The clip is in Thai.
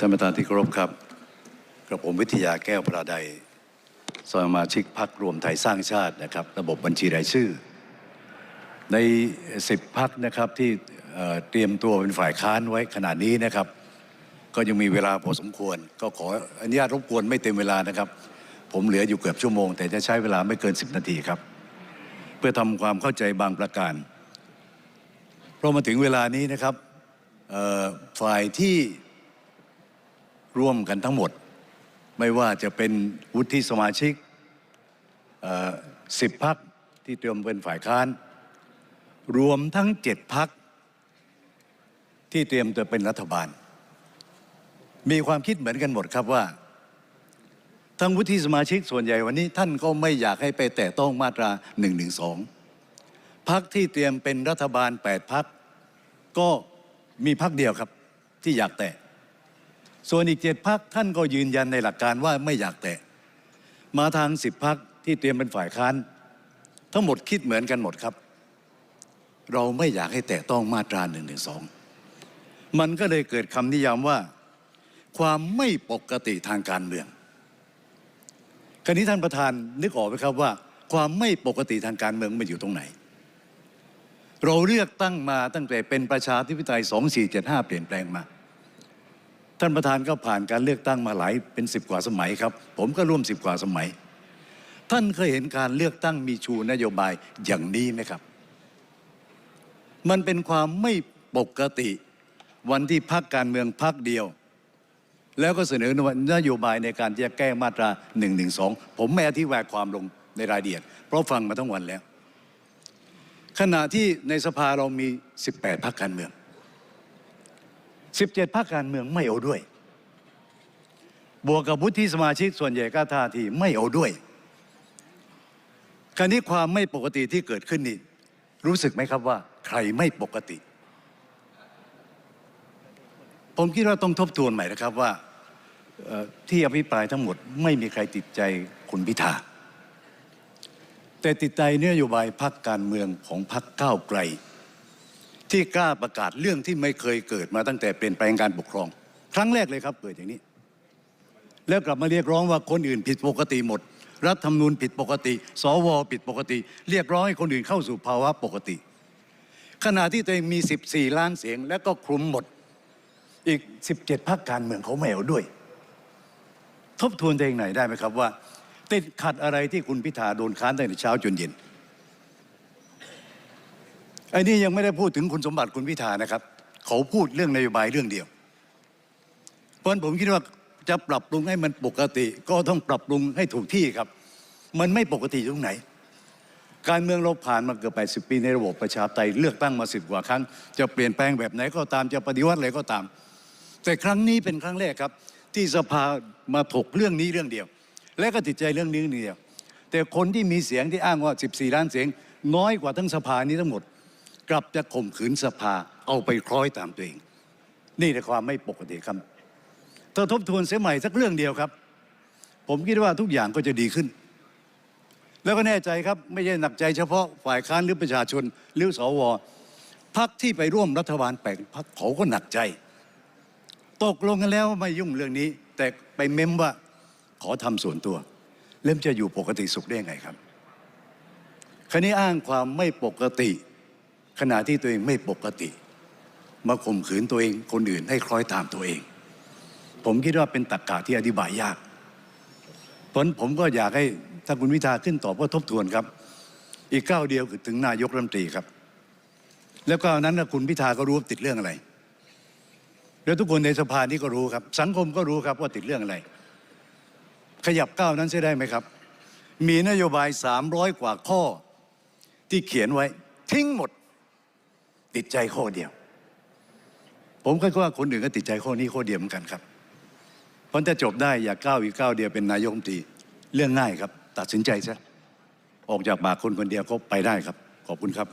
ท่านประธานที่เคารพครับ กระผมวิทยาแก้วพระใดสมาชิกพรรครวมไทยสร้างชาตินะครับ ระบบบัญชีรายชื่อ ใน10พักนะครับที่เตรียมตัวเป็นฝ่ายค้านไว้ขนาดนี้นะครับ ก็ยังมีเวลาพอสมควร ก็ขออนุญาตรบกวนไม่เต็มเวลานะครับ ผมเหลืออยู่เกือบชั่วโมง แต่จะใช้เวลาไม่เกิน 10 นาทีครับ เพื่อทำความเข้าใจบางประการเพราะมาถึงเวลานี้นะครับฝ่ายที่ ร่วมกันทั้งหมด ไม่ว่าจะเป็นวุฒิสมาชิกสิบพักที่เตรียมเป็นฝ่ายค้าน รวมทั้งเจ็ดพักที่เตรียมจะเป็นรัฐบาล มีความคิดเหมือนกันหมดครับว่าทั้งวุฒิสมาชิกส่วนใหญ่วันนี้ ท่านก็ไม่อยากให้ไปแตะต้องมาตรา1นึพักที่เตรียมเป็นรัฐบาล 8 พักก็มีพักเดียวครับที่อยากแตะ ส่วนอีกเจ็ดพักท่านก็ยืนยันในหลักการว่าไม่อยากแตะ มาทางสิบพักที่เตรียมเป็นฝ่ายค้าน ทั้งหมดคิดเหมือนกันหมดครับ เราไม่อยากให้แตะต้องมาตรา1นึมันก็เลยเกิดคำนิยามว่า ความไม่ปกติทางการเมืองคราวนี้ท่านประธานนึกออกไหมครับว่า ความไม่ปกติทางการเมืองมันอยู่ตรงไหน เราเลือกตั้งมาตั้งแต่เป็นประชาธิปไตย 2475 เปลี่ยนแปลงมา ท่านประธานก็ผ่านการเลือกตั้งมาหลายเป็นสิบกว่าสมัยครับ ผมก็ร่วมสิบกว่าสมัย ท่านเคยเห็นการเลือกตั้งมีชูนโยบายอย่างนี้ไหมครับ มันเป็นความไม่ปกติ วันที่พักการเมืองพักเดียว แล้วก็เสนอนโยบายในการที่จะแก้มาตรา1นึผมไม่อธิบายความลงในรายละเอียด เพราะฟังมาทั้งวันแล้ว ขณะที่ในสภาเรามี 18พักการเมือง 17พักการเมืองไม่เอาด้วย บวกกับวุฒิสมาชิกส่วนใหญ่ก็ท่าทีไม่เอาด้วยคราวนี้ความไม่ปกติที่เกิดขึ้นนี่รู้สึกไหมครับว่า ใครไม่ปกติ ผมคิดว่าต้องทบทวนใหม่นะครับว่าที่อภิปรายทั้งหมดไม่มีใครติดใจคุณพิธาแต่ติดใจนโยบายพักการเมืองของพักก้าวไกล ที่กล้าประกาศเรื่องที่ไม่เคยเกิดมาตั้งแต่เปลี่ยนแปลงการปกครอง ครั้งแรกเลยครับเกิดอย่างนี้ แล้วกลับมาเรียกร้องว่าคนอื่นผิดปกติหมด รัฐธรรมนูญผิดปกติ สวผิดปกติ เรียกร้องให้คนอื่นเข้าสู่ภาวะปกติ ขณะที่ตัวเองมี 14 ล้านเสียง และก็คลุมหมดอีก 17พรรคการเมืองเขาไม่เอาด้วย ทบทวนตัวเองหน่อยได้ไหมครับว่า ติดขัดอะไรที่คุณพิธาโดนค้านตั้งแต่เช้าจนเย็น อ้นี่ยังไม่ได้พูดถึงคุณสมบัติคุณพิธานะครับ เขาพูดเรื่องนโยบายเรื่องเดียว เพราะนั้นผมคิดว่าจะปรับปรุงให้มันปกติ ก็ต้องปรับปรุงให้ถูกที่ครับ มันไม่ปกติตรงไหน การเมืองเราผ่านมาเกือบ80 ปีในระบบประชาธิปไตยเลือกตั้งมาสิบกว่าครั้ง จะเปลี่ยนแปลงแบบไหนก็ตามจะปฏิวัติอะไรก็ตาม แต่ครั้งนี้เป็นครั้งแรกครับ ที่สภามาถกเรื่องนี้เรื่องเดียว และก็ติดใจเรื่องนี้เรื่องเดียว แต่คนที่มีเสียงที่อ้างว่า 14 ล้านเสียง น้อยกว่าทั้งสภานี้ทั้งหมด กลับจะข่มขืนสภาเอาไปคล้อยตามตัวเอง นี่ในความไม่ปกติครับถ้าทบทวนเสียใหม่สักเรื่องเดียวครับ ผมคิดว่าทุกอย่างก็จะดีขึ้น แล้วก็แน่ใจครับไม่ใช่หนักใจเฉพาะฝ่ายค้านหรือประชาชนหรือสวพักที่ไปร่วมรัฐบาลแปลงพักเขาก็หนักใจ ตกลงกันแล้วไม่ยุ่งเรื่องนี้ แต่ไปเม้มว่าขอทำส่วนตัว เล่มจะอยู่ปกติสุขได้ไงครับ ครนี้อ้างความไม่ปกติ ขณะที่ตัวเองไม่ปกติ มาข่มขืนตัวเองคนอื่นให้คล้อยตามตัวเอง ผมคิดว่าเป็นตรรกกะที่อธิบายยากเพราะฉะนั้นผมก็อยากให้ถ้าคุณวิทาขึ้นตอบก็ทบทวนครับ อีกก้าวเดียวคือถึงนายกรัฐมนตรีครับ แล้วก็นั้นคุณพิธาก็รู้ว่าติดเรื่องอะไร แล้วทุกคนในสภานี่ก็รู้ครับ สังคมก็รู้ครับว่าติดเรื่องอะไร ขยับก้าวนั้นใช่ได้ไหมครับ มีนโยบาย 300 กว่าข้อที่เขียนไว้ ทิ้งหมด ติดใจข้อเดียว ผมก็ว่าคนอื่นก็ติดใจข้อนี้ข้อเดียวเหมือนกันครับ เพราะถ้าจบได้อยาก้าวอีกก้าวเดียวเป็นนายกรัฐมนตรีเรื่องง่ายครับ ตัดสินใจซะออกจากปากคนคนเดียวก็ไปได้ครับ ขอบคุณครับ